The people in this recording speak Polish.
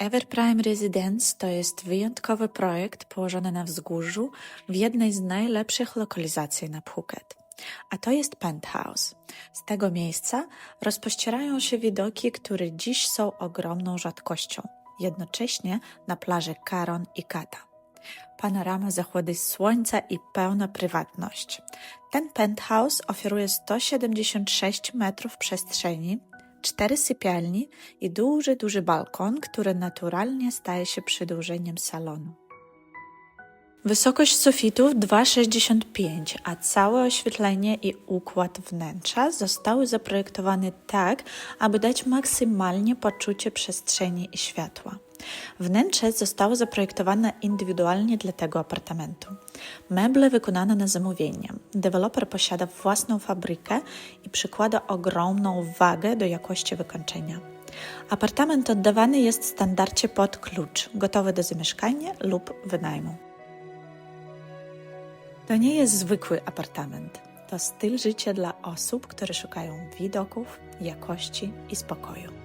Everprime Residence to jest wyjątkowy projekt położony na wzgórzu w jednej z najlepszych lokalizacji na Phuket. A to jest penthouse. Z tego miejsca rozpościerają się widoki, które dziś są ogromną rzadkością, jednocześnie na plaży Karon i Kata. Panorama zachody słońca i pełna prywatność. Ten penthouse oferuje 176 metrów przestrzeni, cztery sypialni i duży, duży balkon, który naturalnie staje się przedłużeniem salonu. Wysokość sufitów 2,65, a całe oświetlenie i układ wnętrza zostały zaprojektowane tak, aby dać maksymalnie poczucie przestrzeni i światła. Wnętrze zostało zaprojektowane indywidualnie dla tego apartamentu. Meble wykonane na zamówienie. Deweloper posiada własną fabrykę i przykłada ogromną wagę do jakości wykończenia. Apartament oddawany jest w standardzie pod klucz, gotowy do zamieszkania lub wynajmu. To nie jest zwykły apartament. To styl życia dla osób, które szukają widoków, jakości i spokoju.